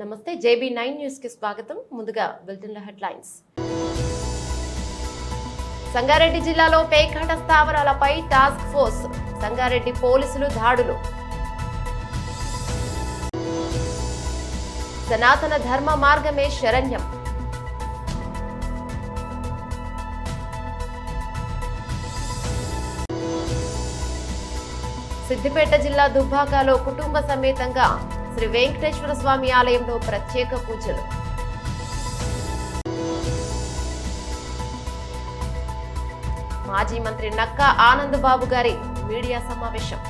నమస్తే JB nine న్యూస్కి స్వాగతం. ముందుగా బులెటిన్ల హెడ్లైన్స్. సంగారెడ్డి జిల్లాలో పేకాట స్థావరాలపై టాస్క్ ఫోర్స్ సంగారెడ్డి పోలీసులు దాడులు. సనాతన ధర్మ మార్గమే శరణ్యం. సిద్దిపేట జిల్లా దుబ్బాకలో కుటుంబ సమేతంగా శ్రీ వెంకటేశ్వర స్వామి ఆలయంలో ప్రత్యేక పూజలు. మాజీ మంత్రి నక్కా ఆనంద్ బాబు గారి మీడియా సమావేశం.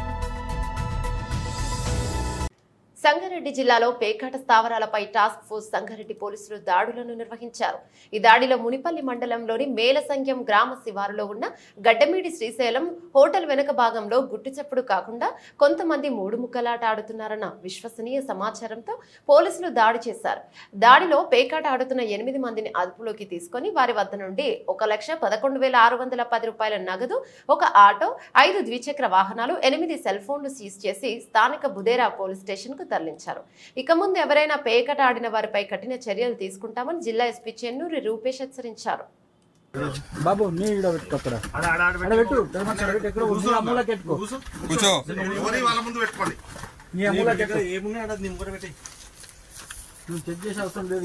సంగారెడ్డి జిల్లాలో పేకాట స్థావరాలపై టాస్క్ ఫోర్స్ సంగారెడ్డి పోలీసులు దాడులను నిర్వహించారు. ఈ దాడిలో మునిపల్లి మండలంలోని మేలసంఖ్యం గ్రామ శివారులో ఉన్న గడ్డమీడి శ్రీశైలం హోటల్ వెనుక భాగంలో గుట్టుచప్పుడు కాకుండా కొంతమంది మూడు ముక్కలాట ఆడుతున్నారన్న విశ్వసనీయ సమాచారంతో పోలీసులు దాడి చేశారు. దాడిలో పేకాట ఆడుతున్న ఎనిమిది మందిని అదుపులోకి తీసుకొని వారి వద్ద నుండి ఒక లక్ష పదకొండు వేల ఆరు వందల పది రూపాయల నగదు ఒక ఆటో ఐదు ద్విచక్ర వాహనాలు ఎనిమిది సెల్ ఫోన్లు సీజ్ చేసి స్థానిక బుదేరా పోలీస్ స్టేషన్కు తరలి తరలించారు. ఇక ముందు ఎవరైనా పేకట ఆడిన వారిపై కఠిన చర్యలు తీసుకుంటామని జిల్లా ఎస్పీ చెన్నూరి రూపేష్ హెచ్చరించారు. బాబు నీ ఆడ పెట్టు. పెట్టు ఎక్కడ కూర్చో వాళ్ళ ముందు పెట్టుకోండి. నీ ముంగట పెట్టి నువ్వు చెక్ చేసే అవసరం లేదు.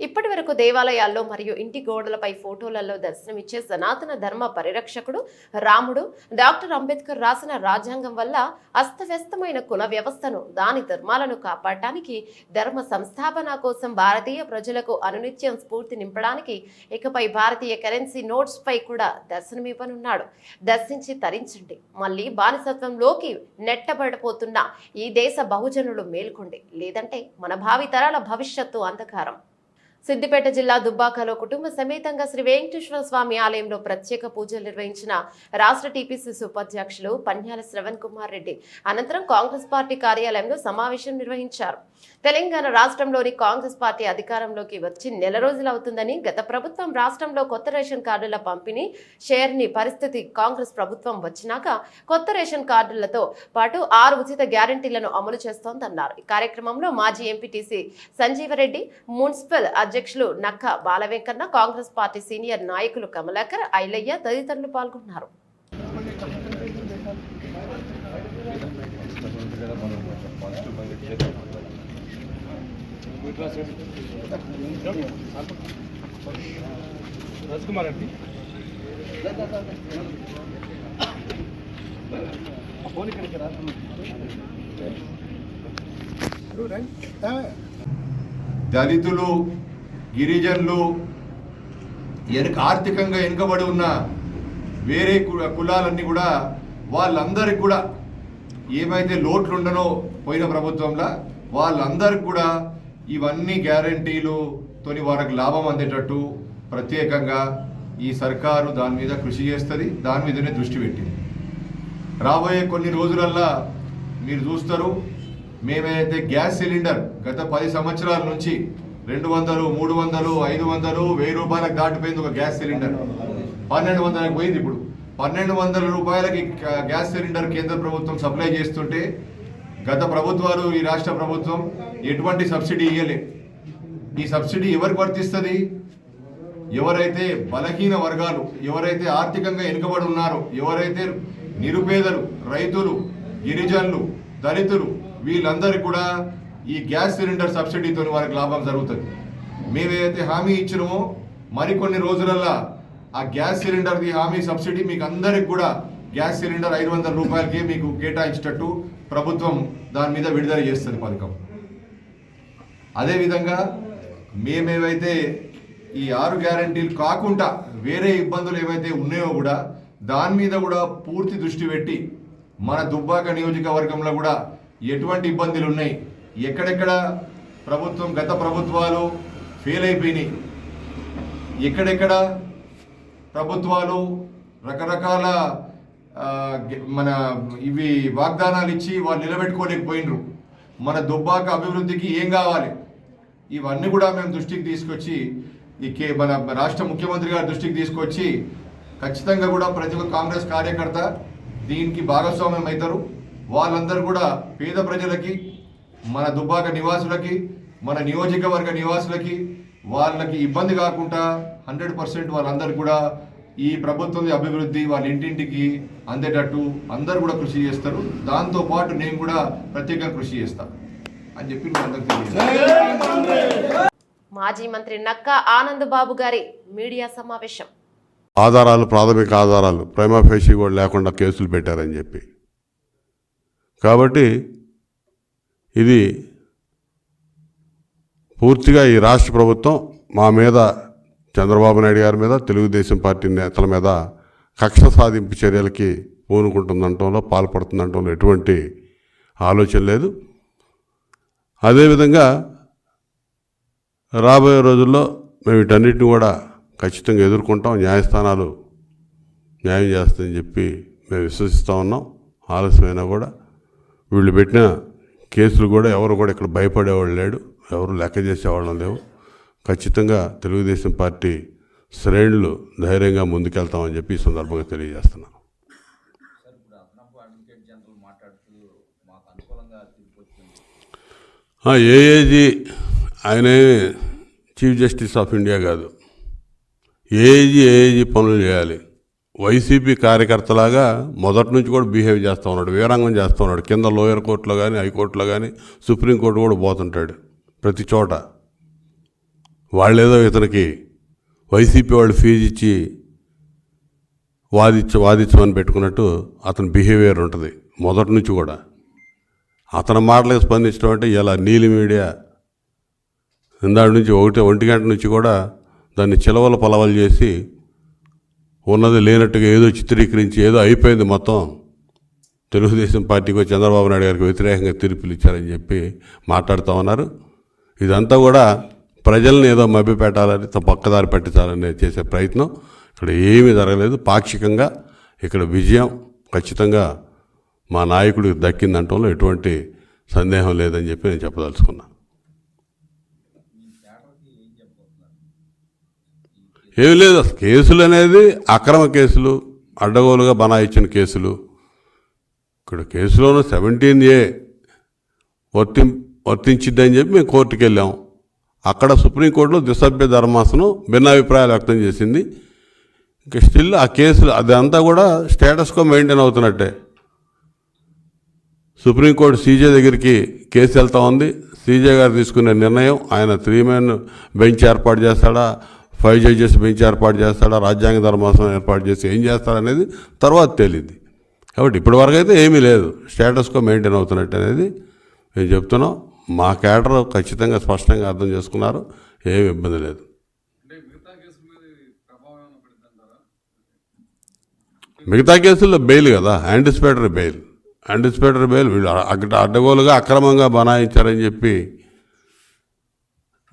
ఇప్పటి వరకు దేవాలయాల్లో మరియు ఇంటి గోడలపై ఫోటోలలో దర్శనమిచ్చే సనాతన ధర్మ పరిరక్షకుడు రాముడు. డాక్టర్ అంబేద్కర్ రాసిన రాజ్యాంగం వల్ల అస్తవ్యస్తమైన కుల వ్యవస్థను దాని ధర్మాలను కాపాడటానికి ధర్మ సంస్థాపన కోసం భారతీయ ప్రజలకు అనునిత్యం స్ఫూర్తి నింపడానికి ఇకపై భారతీయ కరెన్సీ నోట్స్ పై కూడా దర్శనమివ్వనున్నాడు. దర్శించి తరించండి. మళ్ళీ బానిసత్వంలోకి నెట్టబడిపోతున్న ఈ దేశ బహుజనులు మేల్కొండి. లేదంటే మన భావితరాల భవిష్యత్తు అంధకారం. సిద్దిపేట జిల్లా దుబ్బాకలో కుటుంబ సమేతంగా శ్రీ వెంకటేశ్వర స్వామి ఆలయంలో ప్రత్యేక పూజలు నిర్వహించిన రాష్ట్ర టీపీసీసీ ఉపాధ్యక్షులు పన్యాల శ్రవణ్ కుమార్ రెడ్డి అనంతరం కాంగ్రెస్ పార్టీ కార్యాలయంలో సమావేశం నిర్వహించారు. తెలంగాణ రాష్ట్రంలోని కాంగ్రెస్ పార్టీ అధికారంలోకి వచ్చి నెల రోజులు అవుతుందని గత ప్రభుత్వం రాష్ట్రంలో కొత్త రేషన్ కార్డుల పంపిణీ షేర్ని పరిస్థితి కాంగ్రెస్ ప్రభుత్వం వచ్చినాక కొత్త రేషన్ కార్డులతో పాటు ఆరు ఉచిత గ్యారంటీలను అమలు చేస్తోందన్నారు. ఈ కార్యక్రమంలో మాజీ ఎంపీటీసీ సంజీవరెడ్డి మున్సిపల్ అధ్యక్షులు నక్క బాలవెంకన్న కాంగ్రెస్ పార్టీ సీనియర్ నాయకులు కమలాకర్ ఐలయ్య తదితరులు పాల్గొన్నారు. రాజ్కుమార్ అండి ఫోన్ ఇక్కడికి రా దళితులు గిరిజనులు వెనుక ఆర్థికంగా వెనుకబడి ఉన్న వేరే కులాలన్నీ కూడా వాళ్ళందరికి కూడా ఏమైతే లోట్లు ఉండనో పోయిన ప్రభుత్వంలో వాళ్ళందరికి కూడా ఇవన్నీ గ్యారంటీలు తోని వాళ్ళకి లాభం అందేటట్టు ప్రత్యేకంగా ఈ సర్కారు దాని మీద కృషి చేస్తుంది దాని మీదనే దృష్టి పెట్టింది. రాబోయే కొన్ని రోజులల్లా మీరు చూస్తారు మేమైతే గ్యాస్ సిలిండర్ గత పది సంవత్సరాల నుంచి రెండు వందలు మూడు వందలు ఐదు వందలు వెయ్యి రూపాయలకు దాటిపోయింది ఒక గ్యాస్ సిలిండర్. పన్నెండు వందలకు పోయింది ఇప్పుడు. పన్నెండు వందల రూపాయలకి గ్యాస్ సిలిండర్ కేంద్ర ప్రభుత్వం సప్లై చేస్తుంటే గత ప్రభుత్వాలు ఈ రాష్ట్ర ప్రభుత్వం ఎటువంటి సబ్సిడీ ఇవ్వలే ఈ సబ్సిడీ ఎవరికి వర్తిస్తుంది? ఎవరైతే బలహీన వర్గాలు ఎవరైతే ఆర్థికంగా వెనుకబడి ఉన్నారో ఎవరైతే నిరుపేదలు రైతులు గిరిజనులు దళితులు వీళ్ళందరికీ కూడా ఈ గ్యాస్ సిలిండర్ సబ్సిడీతో వారికి లాభం జరుగుతుంది. మేమేదైతే హామీ ఇచ్చినామో మరికొన్ని రోజులల్లా ఆ గ్యాస్ సిలిండర్ది హామీ సబ్సిడీ మీకు అందరికి కూడా గ్యాస్ సిలిండర్ ఐదు వందల రూపాయలకే మీకు కేటాయించేటట్టు ప్రభుత్వం దాని మీద విడుదల చేస్తుంది పథకం. అదేవిధంగా మేమేవైతే ఈ ఆరు గ్యారంటీలు కాకుండా వేరే ఇబ్బందులు ఏవైతే ఉన్నాయో కూడా దాని మీద కూడా పూర్తి దృష్టి పెట్టి మన దుబ్బాక నియోజకవర్గంలో కూడా ఎటువంటి ఇబ్బందులు ఉన్నాయి ఎక్కడెక్కడ ప్రభుత్వం గత ప్రభుత్వాలు ఫెయిల్ అయిపోయినాయి? ఎక్కడెక్కడ ప్రభుత్వాలు రకరకాల మన ఇవి వాగ్దానాలు ఇచ్చి వాళ్ళు నిలబెట్టుకోలేకపోయినరు? మన దుబ్బాక అభివృద్ధికి ఏం కావాలి? ఇవన్నీ కూడా మేము దృష్టికి తీసుకొచ్చి ఈ కే మన రాష్ట్ర ముఖ్యమంత్రి గారి దృష్టికి తీసుకొచ్చి ఖచ్చితంగా కూడా ప్రతి ఒక్క కాంగ్రెస్ కార్యకర్త దీనికి భాగస్వామ్యం అవుతారు. వాళ్ళందరూ కూడా పేద ప్రజలకి మన దుబ్బాక నివాసులకి మన నియోజకవర్గ నివాసులకి వాళ్ళకి ఇబ్బంది కాకుండా హండ్రెడ్ పర్సెంట్ వాళ్ళందరూ కూడా ఈ ప్రభుత్వం అభివృద్ధి వాళ్ళ ఇంటింటికి అందేటట్టు అందరూ కూడా కృషి చేస్తారు. దాంతో పాటు నేను కూడా ప్రత్యేకంగా కృషి చేస్తాను అని చెప్పి మాజీ మంత్రి నక్కా ఆనంద్ బాబు గారి మీడియా సమావేశం. ఆధారాలు ప్రాథమిక ఆధారాలు ప్రైమా ఫేషి కూడా లేకుండా కేసులు పెట్టారని చెప్పి. కాబట్టి ఇది పూర్తిగా ఈ రాష్ట్ర ప్రభుత్వం మా మీద చంద్రబాబు నాయుడు గారి మీద తెలుగుదేశం పార్టీ నేతల మీద కక్ష సాధింపు చర్యలకి పూనుకుంటుందంటంలో పాల్పడుతుందంటంలో ఎటువంటి ఆలోచన లేదు. అదేవిధంగా రాబోయే రోజుల్లో మేము వీటన్నిటిని కూడా ఖచ్చితంగా ఎదుర్కొంటాం న్యాయస్థానాలు న్యాయం చేస్తాయని చెప్పి మేము విశ్వసిస్తూ ఉన్నాం. ఆలస్యమైనా కూడా వీళ్ళు పెట్టిన కేసులు కూడా ఎవరు కూడా ఇక్కడ భయపడేవాళ్ళు లేడు ఎవరు లెక్క చేసేవాళ్ళం లేవు. ఖచ్చితంగా తెలుగుదేశం పార్టీ శ్రేణులు ధైర్యంగా ముందుకెళ్తామని చెప్పి ఈ సందర్భంగా తెలియజేస్తున్నాను. ఏఏజీ ఆయనే చీఫ్ జస్టిస్ ఆఫ్ ఇండియా కాదు. ఏఏజీ ఏఏజీ పనులు చేయాలి. వైసీపీ కార్యకర్తలాగా మొదటి నుంచి కూడా బిహేవ్ చేస్తూ ఉన్నాడు వీరంగం చేస్తూ ఉన్నాడు. కింద లోయర్ కోర్టులో కానీ హైకోర్టులో కానీ సుప్రీంకోర్టు కూడా పోతుంటాడు ప్రతి చోట. వాళ్ళేదో ఇతనికి వైసీపీ వాళ్ళు ఫీజు ఇచ్చి వాదించ వాదించమని పెట్టుకున్నట్టు అతని బిహేవియర్ ఉంటుంది మొదటి నుంచి కూడా. అతని మాటలకు స్పందించడం అంటే ఇలా నీలి మీడియా ఇందాడి నుంచి ఒకటి ఒంటి గంట నుంచి కూడా దాన్ని చిలవలు పలవలు చేసి ఉన్నది లేనట్టుగా ఏదో చిత్రీకరించి ఏదో అయిపోయింది మొత్తం. తెలుగుదేశం పార్టీకి చంద్రబాబు నాయుడు గారికి వ్యతిరేకంగా తీర్పులు ఇచ్చారని చెప్పి మాట్లాడుతూ ఉన్నారు. ఇదంతా కూడా ప్రజల్ని ఏదో మభ్యపెట్టాలని పక్కదారి పెట్టాలని చేసే ప్రయత్నం. ఇక్కడ ఏమీ జరగలేదు. పాక్షికంగా ఇక్కడ విజయం ఖచ్చితంగా మా నాయకుడికి దక్కిందంటంలో ఎటువంటి సందేహం లేదని చెప్పి నేను చెప్పదలుచుకున్నాను ఏమి లేదు కేసులు అనేది అక్రమ కేసులు అడ్డగోలుగా బనాయించిన కేసులు. ఇక్కడ కేసులోనూ సెవెంటీన్ ఏ వర్తి వర్తించిద్దని చెప్పి మేము కోర్టుకు వెళ్ళాము అక్కడ సుప్రీంకోర్టులో ద్విసభ్య ధర్మాసనం భిన్నాభిప్రాయాలు వ్యక్తం చేసింది. ఇంకా స్టిల్ ఆ కేసులు అదంతా కూడా స్టేటస్కో మెయింటైన్ అవుతున్నట్టే. సుప్రీంకోర్టు సీజే దగ్గరికి కేసు వెళ్తా ఉంది. సీజే గారు తీసుకునే నిర్ణయం ఆయన త్రీ మెన్ బెంచ్ ఏర్పాటు చేస్తాడా ఫైవ్ జడ్జెస్ బెంచ్ ఏర్పాటు చేస్తాడా? రాజ్యాంగ ధర్మాసనం ఏర్పాటు చేసి ఏం చేస్తాడనేది తర్వాత తేలింది. కాబట్టి ఇప్పటివరకు అయితే ఏమీ లేదు. స్టేటస్కో మెయింటైన్ అవుతున్నట్టు అనేది మేము చెప్తున్నాం. మా క్యాడర్ ఖచ్చితంగా స్పష్టంగా అర్థం చేసుకున్నారు. ఏమి ఇబ్బంది లేదు. మిగతా కేసుల్లో బెయిల్ కదా. యాంటిసిపేటరీ బెయిల్ యాంటిసిపేటరీ బెయిల్ వీళ్ళు అక్కడ అడ్డగోలుగా అక్రమంగా బనాయించారని చెప్పి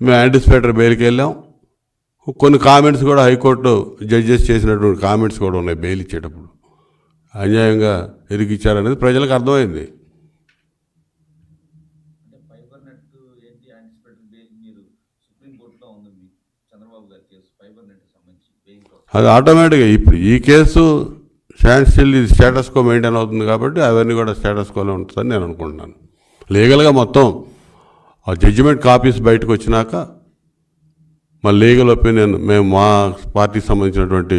మేము యాంటిసిపేటరీ బెయిల్కి వెళ్ళాం. కొన్ని కామెంట్స్ కూడా హైకోర్టు జడ్జెస్ చేసినటువంటి కామెంట్స్ కూడా ఉన్నాయి బెయిల్ ఇచ్చేటప్పుడు. అన్యాయంగా ఇరికిచ్చారనేది ప్రజలకు అర్థమైంది. అది ఆటోమేటిక్గా ఇప్పుడు ఈ కేసు స్టాండ్ స్టిల్ ఇది స్టేటస్ కో మెయింటైన్ అవుతుంది కాబట్టి అవన్నీ కూడా స్టేటస్ కోలో ఉంటుందని నేను అనుకుంటున్నాను. లీగల్గా మొత్తం ఆ జడ్జిమెంట్ కాపీస్ బయటకు వచ్చినాక మా లీగల్ ఒపీనియన్ మేము మా పార్టీకి సంబంధించినటువంటి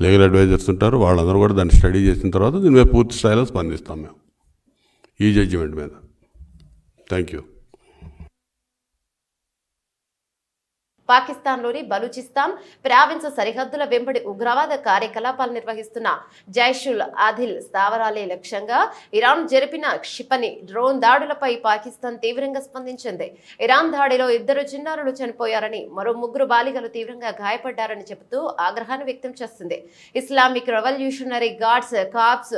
లీగల్ అడ్వైజర్స్ ఉంటారు వాళ్ళందరూ కూడా దాన్ని స్టడీ చేసిన తర్వాత దీని మీద పూర్తి స్థాయిలో స్పందిస్తాం మేము. ఈ జడ్జిమెంట్ మీద. థ్యాంక్ యూ పాకిస్తాన్లోని బలూచిస్తాన్ ప్రావిన్స్ సరిహద్దుల వెంబడి ఉగ్రవాద కార్యకలాపాలు నిర్వహిస్తున్న జైషుల్ ఆదిల్ స్థావరాలే లక్ష్యంగా ఇరాన్ జరిపిన క్షిపణి డ్రోన్ దాడులపై పాకిస్తాన్ తీవ్రంగా స్పందించింది. ఇరాన్ దాడిలో ఇద్దరు చిన్నారులు చనిపోయారని మరో ముగ్గురు బాలికలు తీవ్రంగా గాయపడ్డారని చెబుతూ ఆగ్రహాన్ని వ్యక్తం చేస్తుంది. Islamic revolutionary guards corps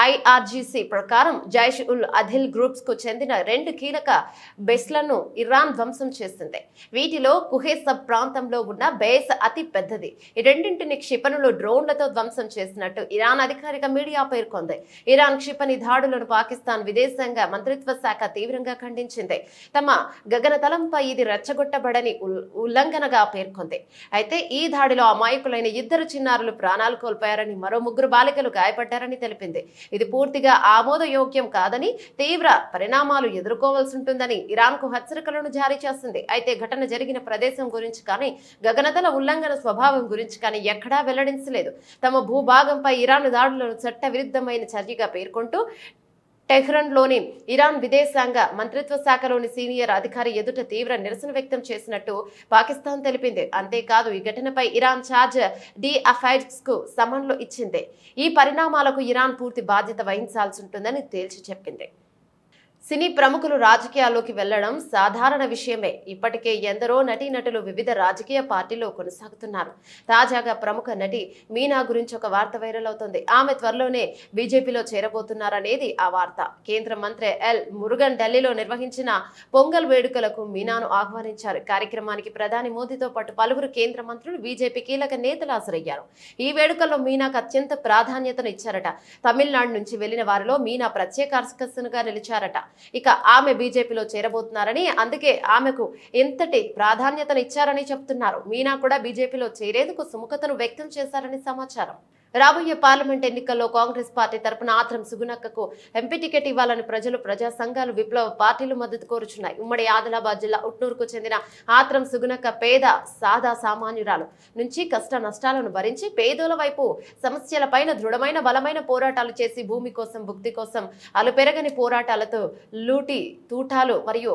IRGC ప్రకారం జైష్ ఉల్ అధిల్ గ్రూప్స్కు చెందిన రెండు కీలక బెస్లను ఇరాన్ ధ్వంసం చేసింది. వీటిలో కుహేసబ్ ప్రాంతంలో ఉన్న బేస్ అతి పెద్దది. ఈ రెండింటిని క్షిపణులు డ్రోన్లతో ధ్వంసం చేసినట్టు ఇరాన్ అధికారిక మీడియా పేర్కొంది. ఇరాన్ క్షిపణి దాడులను పాకిస్తాన్ విదేశాంగ మంత్రిత్వ శాఖ తీవ్రంగా ఖండించింది. తమ గగనతలంపై ఇది రెచ్చగొట్టబడని ఉల్- ఉల్లంఘనగా పేర్కొంది. అయితే ఈ దాడిలో అమాయకులైన ఇద్దరు చిన్నారులు ప్రాణాలు కోల్పోయారని మరో ముగ్గురు బాలికలు గాయపడ్డారని తెలిపింది. ఇది పూర్తిగా ఆమోదయోగ్యం కాదని తీవ్ర పరిణామాలు ఎదుర్కోవాల్సి ఉంటుందని ఇరాన్కు హెచ్చరికలను జారీ చేస్తుంది అయితే ఘటన జరిగిన ప్రదేశం గురించి కానీ గగనతల ఉల్లంఘన స్వభావం గురించి కానీ ఎక్కడా వెల్లడించలేదు. తమ భూభాగంపై ఇరాన్ దాడులను చట్టవిరుద్ధమైన చర్యగా పేర్కొంటూ టెహ్రన్లోని ఇరాన్ విదేశాంగ మంత్రిత్వ శాఖలోని సీనియర్ అధికారి ఎదుట తీవ్ర నిరసన వ్యక్తం చేసినట్టు పాకిస్తాన్ తెలిపింది. అంతేకాదు ఈ ఘటనపై ఇరాన్ ఛార్జ్ డి అఫైర్స్కు సమన్లు ఇచ్చింది. ఈ పరిణామాలకు ఇరాన్ పూర్తి బాధ్యత వహించాల్సి ఉంటుందని తేల్చి చెప్పింది. సినీ ప్రముఖులు రాజకీయాల్లోకి వెళ్ళడం సాధారణ విషయమే. ఇప్పటికే ఎందరో నటీనటులు వివిధ రాజకీయ పార్టీలో కొనసాగుతున్నారు. తాజాగా ప్రముఖ నటి మీనా గురించి ఒక వార్త వైరల్ అవుతుంది. ఆమె త్వరలోనే బీజేపీలో చేరబోతున్నారనేది ఆ వార్త. కేంద్ర మంత్రి ఎల్ మురుగన్ ఢిల్లీలో నిర్వహించిన పొంగల్ వేడుకలకు మీనాను ఆహ్వానించారు. కార్యక్రమానికి ప్రధాని మోదీతో పాటు పలువురు కేంద్ర మంత్రులు బీజేపీ కీలక నేతలు హాజరయ్యారు. ఈ వేడుకల్లో మీనాకు అత్యంత ప్రాధాన్యతను ఇచ్చారట. తమిళనాడు నుంచి వెళ్ళిన వారిలో మీనా ప్రత్యేక ఆకర్షణగా నిలిచారట. ఇక ఆమె బీజేపీలో చేరబోతున్నారని అందుకే ఆమెకు ఎంతటి ప్రాధాన్యతను ఇచ్చారని చెప్తున్నారు. మీనా కూడా బీజేపీలో చేరేందుకు సుముఖతను వ్యక్తం చేశారని సమాచారం. రాబోయే పార్లమెంట్ ఎన్నికల్లో కాంగ్రెస్ పార్టీ తరపున ఆత్రం సుగునక్కకు ఎంపీ టికెట్ ఇవ్వాలని ప్రజలు ప్రజా సంఘాలు విప్లవ పార్టీలు మద్దతు కోరుచున్నాయి. ఉమ్మడి ఆదిలాబాద్ జిల్లా ఉట్నూరుకు చెందిన ఆత్రం సుగునక్క పేద సాదా సామాన్యురాలు నుంచి కష్ట నష్టాలను భరించి పేదోల వైపు సమస్యలపైన దృఢమైన బలమైన పోరాటాలు చేసి భూమి కోసం భుక్తి కోసం అలుపెరగని పోరాటాలతో లూటి తూటాలు మరియు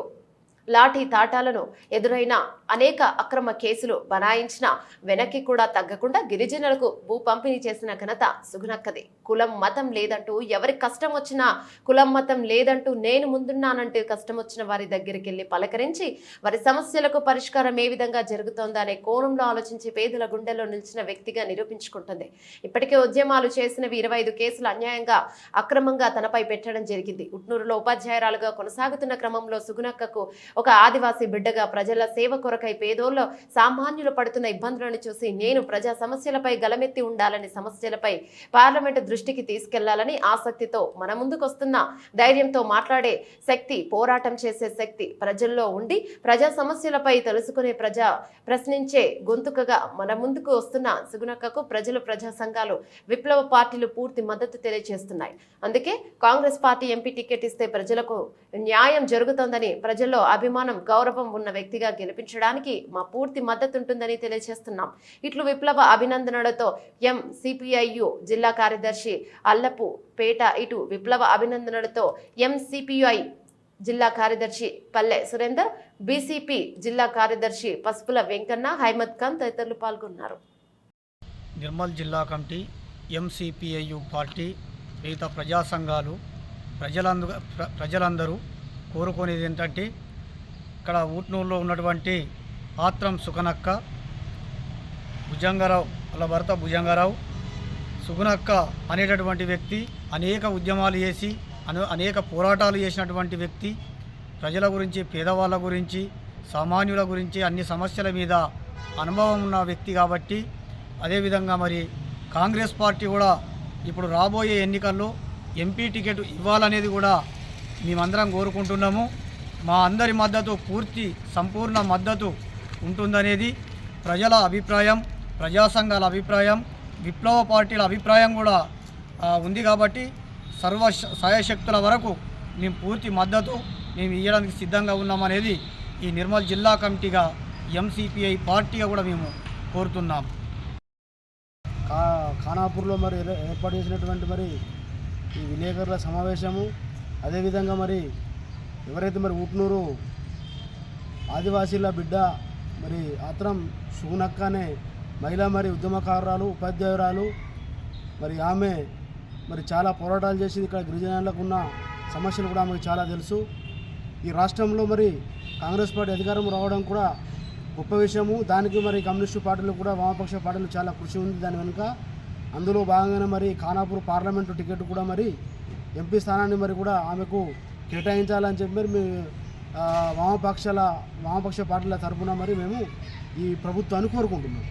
లాఠీ తాటాలను ఎదురైన అనేక అక్రమ కేసులు బనాయించిన వెనక్కి కూడా తగ్గకుండా గిరిజనులకు భూ పంపిణీ చేసిన ఘనత సుగునక్కది కులం మతం లేదంటూ ఎవరి కష్టం వచ్చినా కులం మతం లేదంటూ నేను ముందున్నానంటూ కష్టం వచ్చిన వారి దగ్గరికి వెళ్ళి పలకరించి వారి సమస్యలకు పరిష్కారం ఏ విధంగా జరుగుతోందా అనే కోణంలో ఆలోచించి పేదల గుండెల్లో నిలిచిన వ్యక్తిగా నిరూపించుకుంటుంది. ఇప్పటికే ఉద్యమాలు చేసినవి ఇరవై ఐదు కేసులు అన్యాయంగా అక్రమంగా తనపై పెట్టడం జరిగింది. ఉట్నూరులో ఉపాధ్యాయురాలుగా కొనసాగుతున్న క్రమంలో సుగునక్కకు ఒక ఆదివాసీ బిడ్డగా ప్రజల సేవ కొరకై పేదోల్లో సామాన్యులు పడుతున్న ఇబ్బందులను చూసి నేను ప్రజా సమస్యలపై గలమెత్తి ఉండాలని సమస్యలపై పార్లమెంటు దృష్టికి తీసుకెళ్ళాలని ఆసక్తితో మన ముందుకు వస్తున్న ధైర్యంతో మాట్లాడే శక్తి పోరాటం చేసే శక్తి ప్రజల్లో ఉండి ప్రజా సమస్యలపై తెలుసుకునే ప్రజా ప్రశ్నించే గొంతుకగా మన ముందుకు వస్తున్న సుగుణక్కకు ప్రజలు ప్రజా సంఘాలు విప్లవ పార్టీలు పూర్తి మద్దతు తెలియజేస్తున్నాయి. అందుకే కాంగ్రెస్ పార్టీ ఎంపీ టికెట్ ఇస్తే ప్రజలకు న్యాయం జరుగుతోందని ప్రజల్లో అభి అభిమానం గౌరవం ఉన్న వ్యక్తిగా గెలిపించడానికి మా పూర్తి మద్దతు ఉంటుందని తెలియజేస్తున్నాం. ఇట్లు విప్లవ అభినందనలతో ఎం సిపిఐయు జిల్లా కార్యదర్శి అల్లపు పేట ఇటు విప్లవ అభినందనలతో ఎం సిపిఐ జిల్లా కార్యదర్శి పల్లె సురేందర్ బీసీపీ జిల్లా కార్యదర్శి పసుపుల వెంకన్న హైమద్ ఖాన్ తదితరులు పాల్గొన్నారు. నిర్మల్ జిల్లా కమిటీ ఎంసీపీఐయు పార్టీ మిగతా ప్రజా సంఘాలు ప్రజలందు ప్రజలందరూ కోరుకునేది ఏంటంటే ఇక్కడ ఊట్నూరులో ఉన్నటువంటి ఆత్రం సుకనక్క భుజంగరావు వాళ్ళ భర్త భుజంగరావు సుగునక్క అనేటటువంటి వ్యక్తి అనేక ఉద్యమాలు చేసి అనేక పోరాటాలు చేసినటువంటి వ్యక్తి ప్రజల గురించి పేదవాళ్ళ గురించి సామాన్యుల గురించి అన్ని సమస్యల మీద అనుభవం ఉన్న వ్యక్తి కాబట్టి అదేవిధంగా మరి కాంగ్రెస్ పార్టీ కూడా ఇప్పుడు రాబోయే ఎన్నికల్లో ఎంపీ టికెట్ ఇవ్వాలనేది కూడా మేమందరం కోరుకుంటున్నాము. మా అందరి మద్దతు పూర్తి సంపూర్ణ మద్దతు ఉంటుందనేది ప్రజల అభిప్రాయం ప్రజా సంఘాల అభిప్రాయం విప్లవ పార్టీల అభిప్రాయం కూడా ఉంది కాబట్టి సర్వ సాయశక్తుల వరకు మేము పూర్తి మద్దతు మేము ఇవ్వడానికి సిద్ధంగా ఉన్నామనేది ఈ నిర్మల్ జిల్లా కమిటీగా ఎంసిపిఐ పార్టీగా కూడా మేము కోరుతున్నాం. కా ఖానాపూర్లో మరి ఏర్పాటు చేసినటువంటి మరి ఈ విలేకరుల సమావేశము అదేవిధంగా మరి ఎవరైతే మరి ఊట్నూరు ఆదివాసీల బిడ్డ మరి ఆత్రం సుగునక్క అనే మహిళ మరి ఉద్యమకారురాలు ఉపాధ్యాయురాలు మరి ఆమె మరి చాలా పోరాటాలు చేసింది ఇక్కడ గిరిజనులకు ఉన్న సమస్యలు కూడా ఆమెకు చాలా తెలుసు. ఈ రాష్ట్రంలో మరి కాంగ్రెస్ పార్టీ అధికారం రావడం కూడా గొప్ప విషయము. దానికి మరి కమ్యూనిస్టు పార్టీలు కూడా వామపక్ష పార్టీలు చాలా కృషి ఉంది దాని వెనుక. అందులో భాగంగానే మరి ఖానాపూర్ పార్లమెంటు టికెట్ కూడా మరి ఎంపీ స్థానాన్ని మరి కూడా ఆమెకు కేటాయించాలని చెప్పి మరి మీ వామపక్షాల వామపక్ష పార్టీల తరఫున మరి మేము ఈ ప్రభుత్వాన్ని కోరుకుంటున్నాం.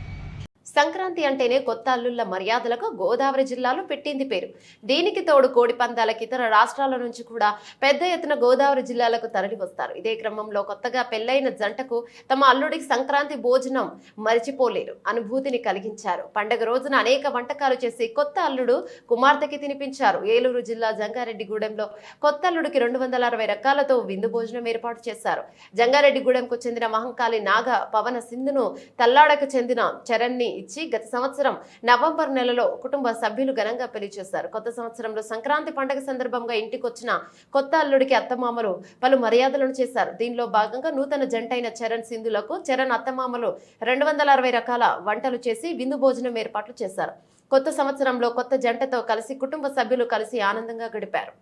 సంక్రాంతి అంటేనే కొత్త అల్లుళ్ళ మర్యాదలకు గోదావరి జిల్లాలో పెట్టింది పేరు. దీనికి తోడు కోడి పందాలకి ఇతర రాష్ట్రాల నుంచి కూడా పెద్ద ఎత్తున గోదావరి జిల్లాలకు తరలి వస్తారు. ఇదే క్రమంలో కొత్తగా పెళ్ళైన జంటకు తమ అల్లుడికి సంక్రాంతి భోజనం మరిచిపోలేరు. అనుభూతిని కలిగించారు. పండగ రోజున అనేక వంటకాలు చేసి కొత్త అల్లుడు కుమార్తెకి తినిపించారు. ఏలూరు జిల్లా జంగారెడ్డిగూడెంలో కొత్త అల్లుడికి రెండు వందల అరవై రకాలతో విందు భోజనం ఏర్పాటు చేశారు. జంగారెడ్డిగూడెంకు చెందిన మహంకాళి నాగ పవన సింధును తల్లాడకు చెందిన చరణ్ని ఇచ్చి గత సంవత్సరం నవంబర్ నెలలో కుటుంబ సభ్యులు ఘనంగా పెళ్ళి చేశారు. కొత్త సంవత్సరంలో సంక్రాంతి పండుగ సందర్భంగా ఇంటికొచ్చిన కొత్త అల్లుడికి అత్తమామలు పలు మర్యాదలను చేశారు. దీనిలో భాగంగా నూతన జంటైన చరణ్ సింధులకు చరణ్ అత్తమామలు రెండు వందల అరవై రకాల వంటలు చేసి విందు భోజనం ఏర్పాట్లు చేశారు. కొత్త సంవత్సరంలో కొత్త జంటతో కలిసి కుటుంబ సభ్యులు కలిసి ఆనందంగా గడిపారు.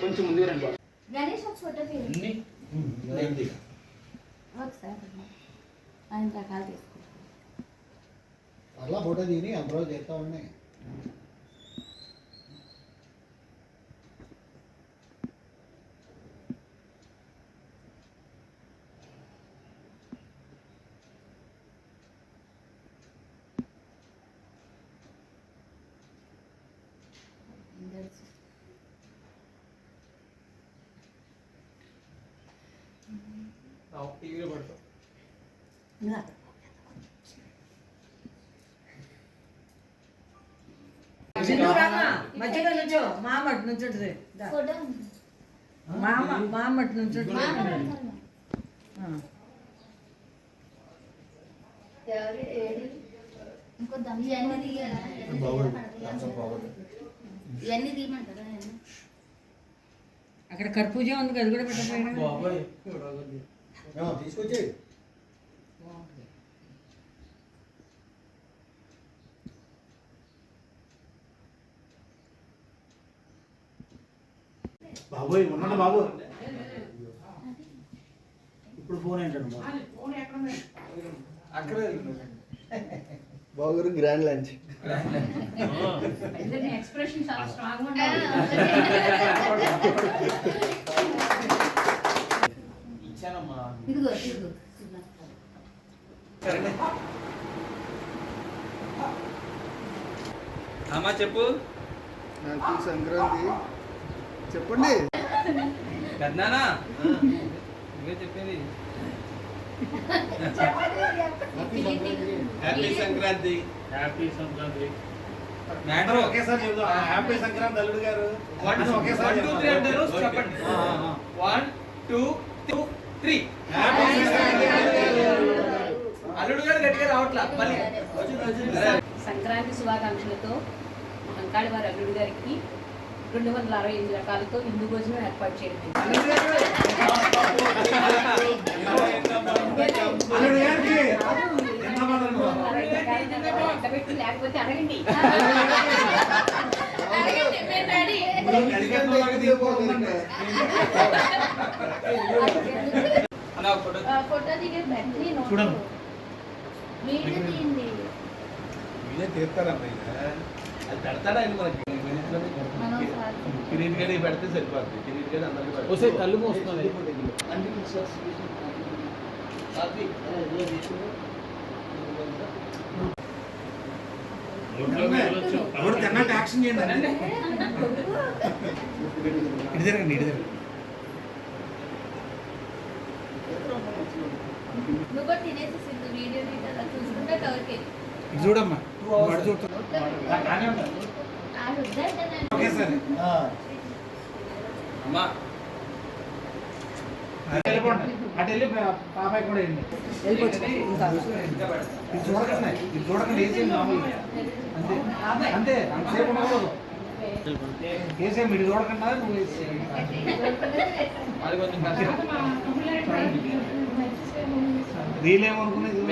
కొంచెం ముందు రండి గణేష్ ఒక ఫోటో తీయండి. ఒకసారి ఆయన రకాలు తీసుకో అలా ఫోటో దిగి అందులో చేస్తా ఉన్నాయి టీవీలో పడతాం మధ్యలో నుంచో మామట్ నుంచుంటది ఫోటో మామ మామట్ నుంచుంటది ఇంకో దమ్ ఇవన్నీ తీయాలా ఇవన్నీ తీయమంటారా నేను అక్కడ కర్పూజం ఉంది కదా, అది కూడా పెట్టకపోయినా తీసుకొచ్చి బాబోయ్ ఉన్నాడు బాబు. ఇప్పుడు ఫోన్ ఏంటండి అక్కడ బాగురు గ్రాండ్ లంచ్ ఎక్స్ప్రెషన్ చాలా స్ట్రాంగ్ ఇచ్చానమ్మా. ఇదిగో ఇదిగో అమ్మా చెప్పు. నాకు సంక్రాంతి. చెప్పండి. పెద్దనానా? నువ్వే చెప్పేది. Happy Sankranti. Happy Sankranti. Matter ఒకేసారి చెబుదాం. హ్యాపీ సంక్రాంతి అల్లుడు గారు. వన్ ఒకేసారి టూ త్రీ అంటారు. చెప్పండి. One two two three Sankranti అల్లుడు గారు గట్టిగా రావట్లా మళ్ళీ సంక్రాంతి శుభాకాంక్షలతో అంకాడి వారి అల్లుడు గారికి రెండు వందల అరవై ఎనిమిది రకాలతో విందు భోజనం ఏర్పాటు చేయడం లేకపోతే అడగండి ఒక ఫోటో దిగే అది పెడతాడా ఆయన మనకి కిరీట్ పెడితే సరిపోతుంది కళ్ళు మోస్తున్నాయి ఎవరు తిన్నట్టు యాక్షన్ చేయండి ఇటు జరగండి ఇటు జరగండి నువ్వు కూడా తినేసేసింది వీడియో చూసుకుంటే చూడమ్మా. అటు అమ్మా. వెళ్ళి పాపాయి కూడా వెళ్ళండి ఇది చూడకండి ఇది చూడకండి వేసేయండి మామూలుగా. అంతే. అంతే. అంతసేపు ఉండకూడదు. మీరు చూడకుండా నువ్వు. అది కొంచెం ఏమనుకునేది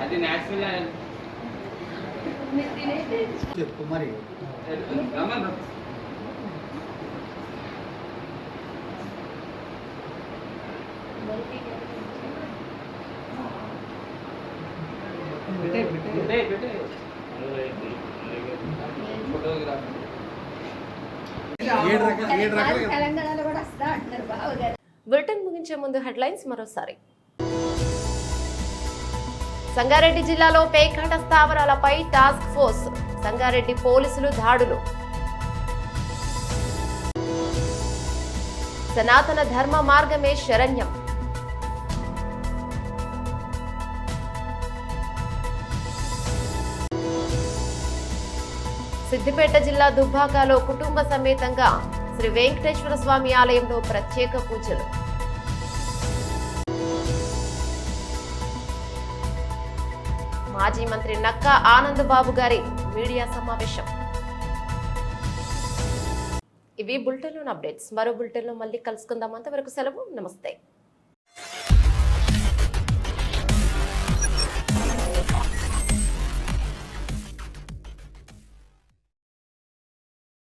అది న్యాచురల్ చెప్పు మరి. ఏడు రకాల ఏడు రకాలు తెలంగాణలో కూడా వస్తా అంటున్నారు బావగారు బులెటిన్ ముందు హెడ్లైన్స్ మరోసారి. సంగారెడ్డి జిల్లాలో పేకాట స్థావరాలపై టాస్క్ ఫోర్స్ సంగారెడ్డి పోలీసులు దాడులు. సనాతన ధర్మ మార్గమే శరణ్యం. సిద్దిపేట జిల్లా దుబ్బాకలో కుటుంబ సమేతంగా శ్రీ వెంకటేశ్వర స్వామి ఆలయంలో ప్రత్యేక పూజలు. మాజీ మంత్రి నక్కా ఆనందబాబు గారి మీడియా సమావేశం. ఇవి బులెటిన్లోని అప్డేట్స్. మరో బులెటిన్లో మళ్ళీ కలుసుకుందాం. అంతవరకు సెలవు. నమస్తే.